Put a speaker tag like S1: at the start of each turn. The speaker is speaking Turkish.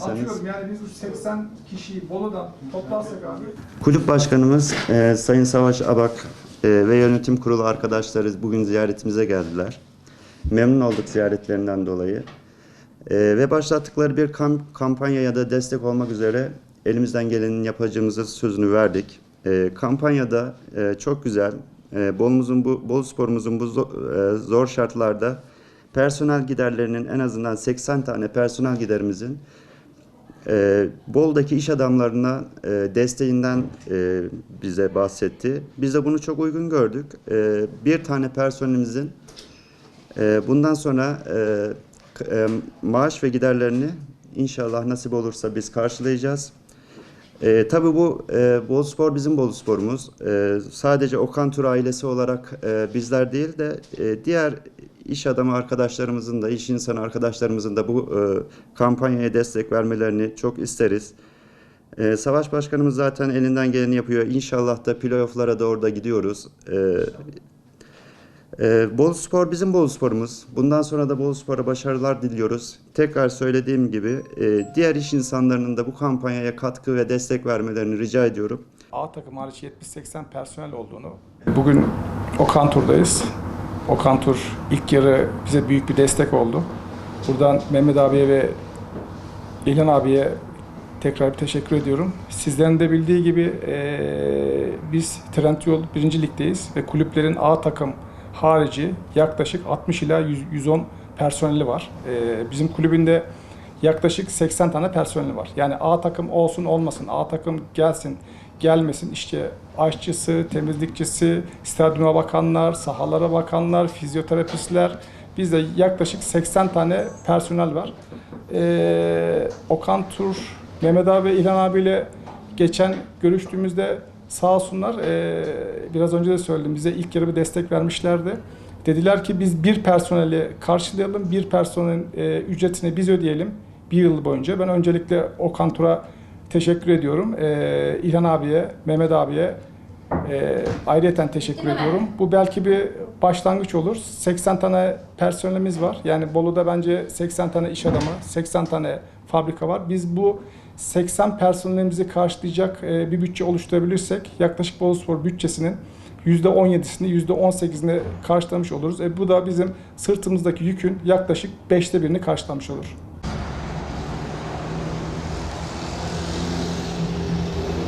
S1: Atıyorum yani biz bu 80 kişiyi Bolu'dan toplarsak abi
S2: Kulüp başkanımız e, Sayın Savaş Abak e, ve yönetim kurulu arkadaşları bugün ziyaretimize geldiler. Memnun olduk ziyaretlerinden dolayı. E, ve başlattıkları bir kamp, kampanya ya da destek olmak üzere elimizden gelenin yapacağımızı sözünü verdik. E, kampanyada e, çok güzel, e, Bolumuzun bu, Bolu sporumuzun bu zo- e, zor şartlarda personel giderlerinin en azından 80 tane personel giderimizin e, Bol'daki iş adamlarına e, desteğinden e, bize bahsetti. Biz de bunu çok uygun gördük. E, bir tane personelimizin e, bundan sonra e, e, maaş ve giderlerini inşallah nasip olursa biz karşılayacağız. E, tabii bu e, Bol Spor bizim Bol Spor'umuz. E, sadece Okan Tur ailesi olarak e, bizler değil de e, diğer iş adamı arkadaşlarımızın da, iş insanı arkadaşlarımızın da bu e, kampanyaya destek vermelerini çok isteriz. E, Savaş Başkanımız zaten elinden geleni yapıyor. İnşallah da playoff'lara doğru da gidiyoruz. E, e, Bol Spor bizim Bol Spor'umuz. Bundan sonra da Bol Spor'a başarılar diliyoruz. Tekrar söylediğim gibi e, diğer iş insanlarının da bu kampanyaya katkı ve destek vermelerini rica ediyorum.
S1: A takım hariç 70-80 personel olduğunu. Bugün Okan Tur'dayız. Okan Tur ilk yarı bize büyük bir destek oldu. Buradan Mehmet abiye ve İlhan abiye tekrar bir teşekkür ediyorum. Sizlerin de bildiği gibi eee, biz Trendyol 1. Lig'deyiz ve kulüplerin A takım harici yaklaşık 60 ila 100, 110 personeli var. Eee, bizim kulübünde yaklaşık 80 tane personeli var. Yani A takım olsun olmasın, A takım gelsin gelmesin işte aşçısı, temizlikçisi, stadyuma bakanlar, sahalara bakanlar, fizyoterapistler bizde yaklaşık 80 tane personel var. Ee, Okan Tur, Mehmet abi ve İlhan abiyle geçen görüştüğümüzde sağ olsunlar ee, biraz önce de söyledim bize ilk yarı bir destek vermişlerdi. Dediler ki biz bir personeli karşılayalım, bir personelin e, ücretini biz ödeyelim bir yıl boyunca. Ben öncelikle Okan Tur'a teşekkür ediyorum. Ee, İlhan abiye, Mehmet abiye e, ayrıyeten teşekkür ediyorum. Bu belki bir başlangıç olur. 80 tane personelimiz var. Yani Bolu'da bence 80 tane iş adamı, 80 tane fabrika var. Biz bu 80 personelimizi karşılayacak e, bir bütçe oluşturabilirsek yaklaşık Bolu Spor bütçesinin %17'sini, %18'ini karşılamış oluruz. E, bu da bizim sırtımızdaki yükün yaklaşık 5'te birini karşılamış olur.